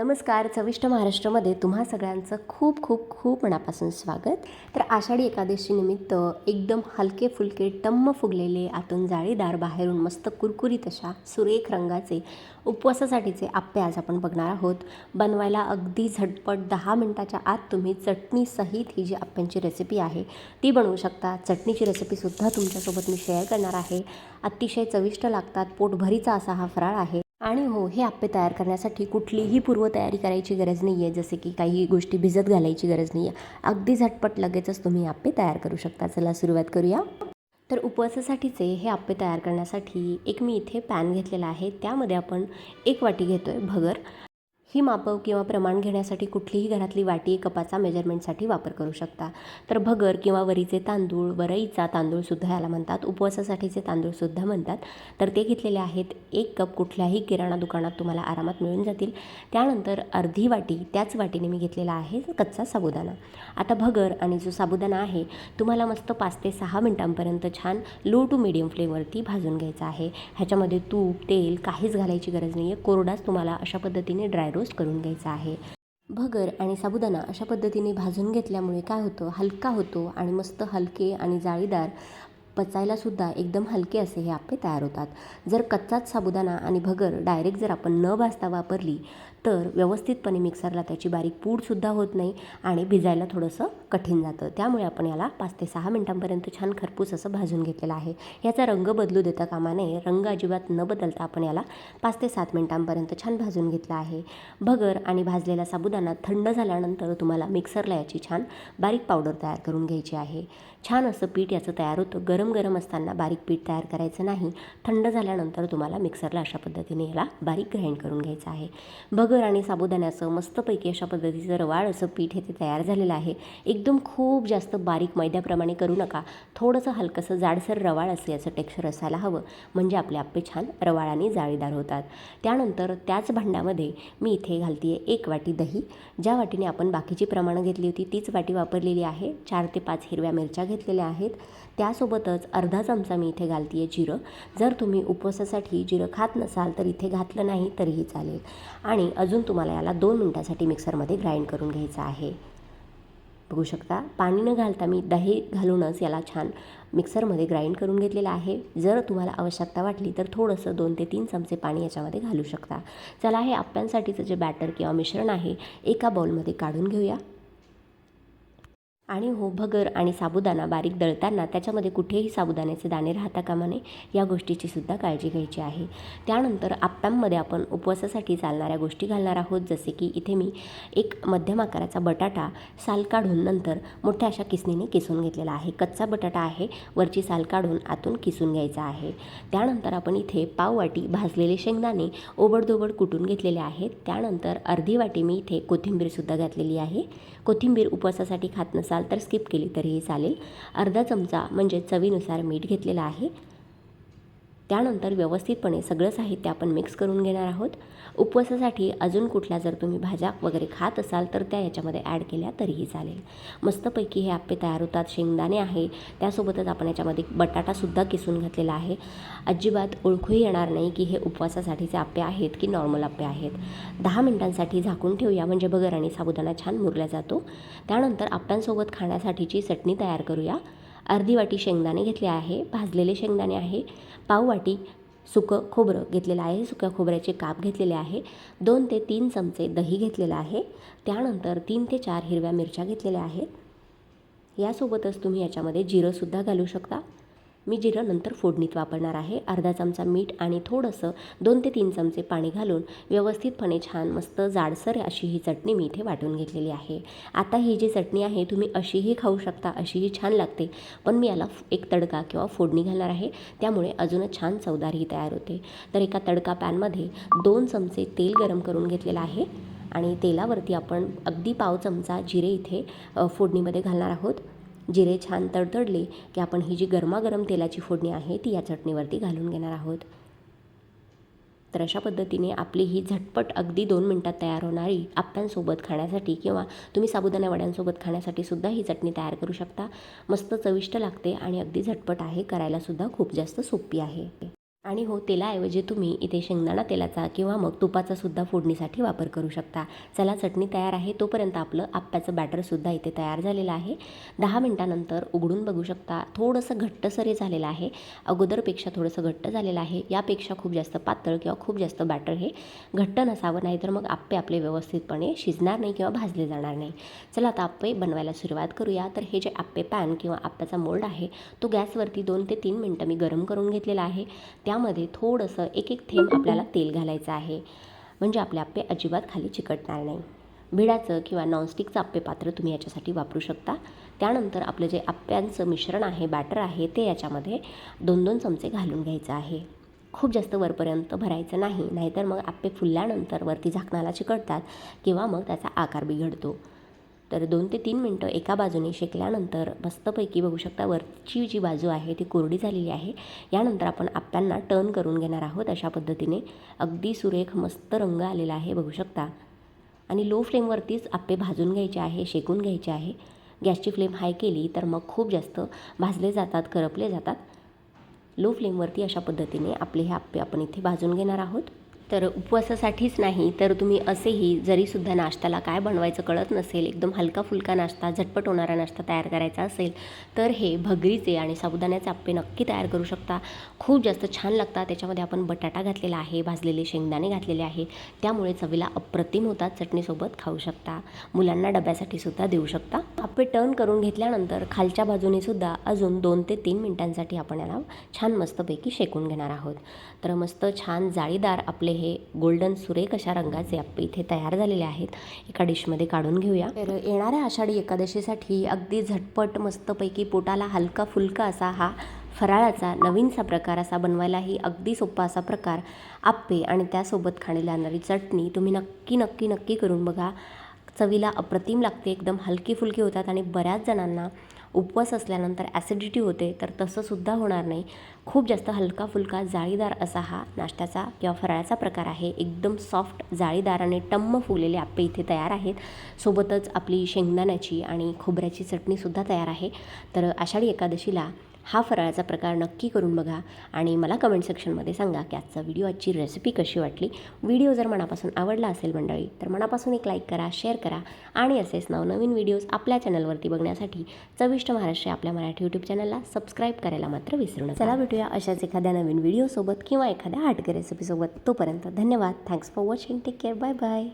नमस्कार चविष्ट महाराष्ट्रामध्ये तुम्हा सगळ्यांचं खूप खूप खूप मनापासून स्वागत. तर आषाढी एकादशी निमित्त एकदम हलके फुलके टम्म फुगलेले आतून जाळीदार बाहेरून मस्त कुरकुरीत अशा सुरेख रंगाचे उपवासासाठीचे आप्पे आज आपण बघणार आहोत. बनवायला अगदी झटपट दहा मिनटाच्या आत तुम्ही चटणीसहित ही जी आप्प्यांची रेसिपी आहे ती बनवू शकता. चटणीची रेसिपीसुद्धा तुमच्यासोबत मी शेअर करणार आहे. अतिशय चविष्ट लागतात. पोटभरीचा असा हा फराळ आहे. आणि हो हे आप्पे तयार करण्यासाठी कुठलीही पूर्वतयारी करायची गरज नाही आहे जसे की काही गोष्टी भिजत घालायची गरज नाही आहे अगदी झटपट लगेचच तुम्ही आप्पे तयार करू शकता. चला सुरुवात करूया. तर उपवासासाठीचे हे आप्पे तयार करण्यासाठी एक मी इथे पॅन घेतलेला आहे. त्यामध्ये आपण एक वाटी घेतो आहे भगर. ही मापं किंवा प्रमाण घेण्यासाठी कुठलीही घरातली वाटी कपाचा मेजरमेंटसाठी वापर करू शकता. तर भगर किंवा वरीचे तांदूळ वरईचा तांदूळसुद्धा याला म्हणतात. उपवासासाठीचे तांदूळसुद्धा म्हणतात. तर ते घेतलेले आहेत. एक कप कुठल्याही किराणा दुकानात तुम्हाला आरामात मिळून जातील. त्यानंतर अर्धी वाटी त्याच वाटीने मी घेतलेला आहे कच्चा साबुदाणा. आता भगर आणि जो साबुदाणा आहे तुम्हाला मस्त पाच ते सहा मिनटांपर्यंत छान लो टू मिडियम फ्लेमवरती भाजून घ्यायचा आहे. ह्याच्यामध्ये तूप तेल काहीच घालायची गरज नाही आहे कोरडाच तुम्हाला अशा पद्धतीने ड्राय रोस्ट करून घ्यायचा आहे. भगर आणि साबुदाणा अशा पद्धतीने भाजून घेतल्यामुळे काय होतं? हलका होतो आणि मस्त हलके आणि जाळीदार पचायलासुद्धा एकदम हलके असे हे आप्पे तयार होतात. जर कच्चाच साबुदाणा आणि भगर डायरेक्ट जर आपण न भाजता वापरली तर व्यवस्थितपणे मिक्सरला त्याची बारीक पूडसुद्धा होत नाही आणि भिजायला थोडंसं कठीण जातं. त्यामुळे आपण याला पाच ते सहा मिनटांपर्यंत छान खरपूस असं भाजून घेतलेलं आहे. याचा रंग बदलू देता कामा नये रंग अजिबात न बदलता आपण याला पाच ते सात मिनटांपर्यंत छान भाजून घेतला आहे. भगर आणि भाजलेला साबुदाणा थंड झाल्यानंतर तुम्हाला मिक्सरला याची छान बारीक पावडर तयार करून घ्यायची आहे. छान असं पीठ याचं तयार होतं. गरम गरम असताना बारीक पीठ तयार करायचं नाही. थंड झाल्यानंतर तुम्हाला मिक्सरला अशा पद्धतीने याला बारीक ग्राइंड करून घ्यायचं आहे. भगर आणि साबुदाण्याचं मस्तपैकी अशा पद्धतीचं रवाळ असं पीठ हे ते तयार झालेलं आहे. एक एकदम खूप जास्त बारीक मैद्याप्रमाणे करू नका. थोडंसं हलकंसं जाडसर रवाळ असं याचं टेक्स्चर असायला हवं. म्हणजे आपले आप्पे छान रवाळाने जाळीदार होतात. त्यानंतर त्याच भांड्यामध्ये मी इथे घालते आहे एक वाटी दही. ज्या वाटीने आपण बाकीची प्रमाणं घेतली होती तीच वाटी वापरलेली आहे. चार ते पाच हिरव्या मिरच्या घेतलेल्या आहेत. त्यासोबतच अर्धा चमचा मी इथे घालते आहे जिरं. जर तुम्ही उपवासासाठी जिरं खात नसाल तर इथे घातलं नाही तरीही चालेल. आणि अजून तुम्हाला याला दोन मिनटासाठी मिक्सरमध्ये ग्राइंड करून घ्यायचं आहे. बघू शकता. पाणी न घालता मी दही घालूनच याला छान मिक्सरमध्ये ग्राइंड करून घेतलेलं आहे. जर तुम्हाला आवश्यकता वाटली तर थोडंसं दोन ते तीन चमचे पाणी याच्यामध्ये घालू शकता. चला हे आप्प्यांसाठीचं जे बॅटर किंवा मिश्रण आहे एका बाउलमध्ये काढून घेऊया. आणि हो भगर आणि साबुदाणा बारीक दळताना त्याच्यामध्ये कुठेही साबुदाण्याचे दाणे राहता कामा नये या गोष्टीची सुद्धा काळजी घ्यायची आहे. त्यानंतर आप्प्यांमध्ये आपण उपवासासाठी चालणाऱ्या गोष्टी घालणार आहोत जसे की इथे मी एक मध्यम आकाराचा बटाटा साल काढून नंतर मोठ्या अशा किसणीने किसून घेतलेला आहे. कच्चा बटाटा आहे वरची साल काढून आतून किसून घ्यायचा आहे. त्यानंतर आपण इथे पाव वाटी भाजलेले शेंगदाणे ओबडधोबड कुटून घेतलेले आहेत. त्यानंतर अर्धी वाटी मी इथे कोथिंबीरसुद्धा घातलेली आहे. कोथिंबीर उपवासासाठी खात नसाल तर स्किप केली तरीही चालेल. अर्धा चमचा म्हणजे चवीनुसार मीठ घेतलेलं आहे. त्यानंतर व्यवस्थितपणे सगळं साहित्य आपण मिक्स करून घेणार आहोत. उपवासासाठी अजून कुठल्या जर तुम्ही भाज्या वगैरे खात असाल तर त्या याच्यामध्ये ॲड केल्या तरीही चालेल. मस्तपैकी हे आप्पे तयार होतात. शेंगदाणे आहे. त्यासोबतच आपण याच्यामध्ये बटाटासुद्धा किसून घातलेला आहे. अजिबात ओळखूही येणार नाही की हे उपवासासाठीचे आप्पे आहेत की नॉर्मल आप्पे आहेत. दहा मिनटांसाठी झाकून ठेवूया. म्हणजे बगर आणि साबुदाणा छान मुरला जातो. त्यानंतर आप्प्यांसोबत खाण्यासाठीची चटणी तयार करूया. अर्धी वाटी शेंगदाणे घेतले आहे भाजलेले शेंगदाणे आहे पाव वाटी सुकं खोबरं घेतलेलं आहे सुक्या खोबऱ्याचे काप घेतलेले आहे दोन ते तीन चमचे दही घेतलेलं आहे त्यानंतर तीन ते चार हिरव्या मिरच्या घेतलेल्या आहेत. यासोबतच तुम्ही याच्यामध्ये जिरंसुद्धा घालू शकता. मी जिरं नंतर फोडणीत वापरणार आहे. अर्धा चमचा मीठ आणि थोडंसं दोन ते तीन चमचे पाणी घालून व्यवस्थितपणे छान मस्त जाडसर अशी ही चटणी मी इथे वाटून घेतलेली आहे. आता ही जी चटणी आहे तुम्ही अशीही खाऊ शकता अशीही छान लागते. पण मी याला एक तडका किंवा फोडणी घालणार आहे. त्यामुळे अजूनच छान चवदार ही तयार होते. तर एका तडका पॅनमध्ये दोन चमचे तेल गरम करून घेतलेलं आहे. आणि तेलावरती आपण अगदी पाव चमचा जिरे इथे फोडणीमध्ये घालणार आहोत. जिरे छान तडतडले की आपण ही जी गरमागरम तेलाची फोडणी आहे ती या चटणीवरती घालून घेणार आहोत. तर अशा पद्धतीने आपली ही झटपट अगदी दोन मिनटात तयार होणारी आप्प्यांसोबत खाण्यासाठी किंवा तुम्ही साबुदाणा वड्यांसोबत खाण्यासाठी सुद्धा ही चटणी तयार करू शकता. मस्त चविष्ट लागते आणि अगदी झटपट आहे करायलासुद्धा खूप जास्त सोपी आहे. आणि हो तेलाऐवजी तुम्ही इथे शेंगदाणा तेलाचा किंवा मग तुपाचा सुद्धा फोडणीसाठी वापर करू शकता. चला चटणी तयार आहे तोपर्यंत आपलं आप्प्याचं बॅटरसुद्धा इथे तयार झालेलं आहे. दहा मिनटानंतर उघडून बघू शकता थोडंसं घट्टसरी झालेलं आहे. अगोदरपेक्षा थोडंसं घट्ट झालेलं आहे. यापेक्षा खूप जास्त पातळ किंवा खूप जास्त बॅटर हे घट्ट नसावं नाही तर मग आप्पे आपले व्यवस्थितपणे शिजणार नाही किंवा भाजले जाणार नाही. चला आता आप्पे बनवायला सुरुवात करूया. तर हे जे आप्पे पॅन किंवा आप्प्याचा मोल्ड आहे तो गॅसवरती दोन ते तीन मिनटं मी गरम करून घेतलेला आहे. त्यामध्ये थोडंसं एक एक थेंब आपल्याला तेल घालायचं आहे. म्हणजे आपले आप्पे अजिबात खाली चिकटणार नाही. भिडाचं किंवा नॉनस्टिकचं आप्पे पात्र तुम्ही याच्यासाठी वापरू शकता. त्यानंतर आपलं जे आप्प्यांचं मिश्रण आहे बॅटर आहे ते याच्यामध्ये दोन दोन चमचे घालून घ्यायचं आहे. खूप जास्त वरपर्यंत भरायचं नाही नाहीतर मग आप्पे फुलल्यानंतर वरती झाकणाला चिकटतात किंवा मग त्याचा आकार बिघडतो. तर दोन ते तीन मिनटं एका बाजूने शेकल्यानंतर मस्तपैकी बघू शकता वरची जी बाजू आहे ती कोरडी झालेली आहे. यानंतर आपण आप्प्यांना टर्न करून घेणार आहोत अशा पद्धतीने. अगदी सुरेख मस्त रंग आलेला आहे बघू शकता. आणि लो फ्लेमवरतीच आप्पे भाजून घ्यायचे आहे शेकून घ्यायचे आहे. गॅसची फ्लेम हाय केली तर मग खूप जास्त भाजले जातात करपले जातात. लो फ्लेमवरती अशा पद्धतीने आपले हे आप्पे आपण इथे भाजून घेणार आहोत. तर उपवासासाठीच नाही तर तुम्ही असेही जरीसुद्धा नाश्त्याला काय बनवायचं कळत नसेल एकदम हलका फुलका नाश्ता झटपट होणारा नाश्ता तयार करायचा असेल तर हे भगरीचे आणि साबुदाण्याचे आप्पे नक्की तयार करू शकता. खूप जास्त छान लागतात. त्याच्यामध्ये आपण बटाटा घातलेला आहे भाजलेले शेंगदाणे घातलेले आहे. त्यामुळे चवीला अप्रतिम होतात. चटणीसोबत खाऊ शकता. मुलांना डब्यासाठी सुद्धा देऊ शकता. आप्पे टर्न करून घेतल्यानंतर खालच्या बाजूने सुद्धा अजून दोन ते तीन मिनिटांसाठी आपण याला छान मस्तपैकी शेकून घेणार आहोत. तर मस्त छान जाळीदार आपले हे गोल्डन सुरेख अशा रंगाचे आप्पे इथे तयार झालेले आहेत. एका डिशमध्ये काढून घेऊया. तर येणाऱ्या आषाढी एकादशीसाठी अगदी झटपट मस्तपैकी पोटाला हलका फुलका असा हा फराळाचा नवीनसा प्रकार असा बनवायलाही अगदी सोपा असा प्रकार आप्पे आणि त्यासोबत खाणी लागणारी चटणी तुम्ही नक्की नक्की नक्की करून बघा. चवीला अप्रतिम लागते. एकदम हलकी फुलकी होतात आणि बऱ्याच जणांना उपवास असल्यानंतर ॲसिडिटी होते तर तसंसुद्धा होणार नाही. खूप जास्त हलका फुलका जाळीदार असा हा नाश्त्याचा किंवा फराळाचा प्रकार आहे. एकदम सॉफ्ट जाळीदार आणि टम्म फुगलेले आप्पे इथे तयार आहेत. सोबतच आपली शेंगदाण्याची आणि खोबऱ्याची चटणीसुद्धा तयार आहे. तर आषाढी एकादशीला हा फराळाचा प्रकार नक्की करून बघा आणि मला कमेंट सेक्शनमध्ये सांगा की आजचा व्हिडिओ आजची रेसिपी कशी वाटली. व्हिडिओ जर मनापासून आवडला असेल मंडळी तर मनापासून एक लाईक करा शेअर करा आणि असेच नवनवीन व्हिडिओज आपल्या चॅनलवरती बघण्यासाठी चविष्ट महाराष्ट्र आपल्या मराठी यूट्यूब चॅनलला सबस्क्राईब करायला मात्र विसरू नका. चला भेटूया अशाच एखाद्या नवीन व्हिडिओसोबत किंवा एखाद्या हाटके रेसिपीसोबत तोपर्यंत धन्यवाद. Thanks for watching take care bye bye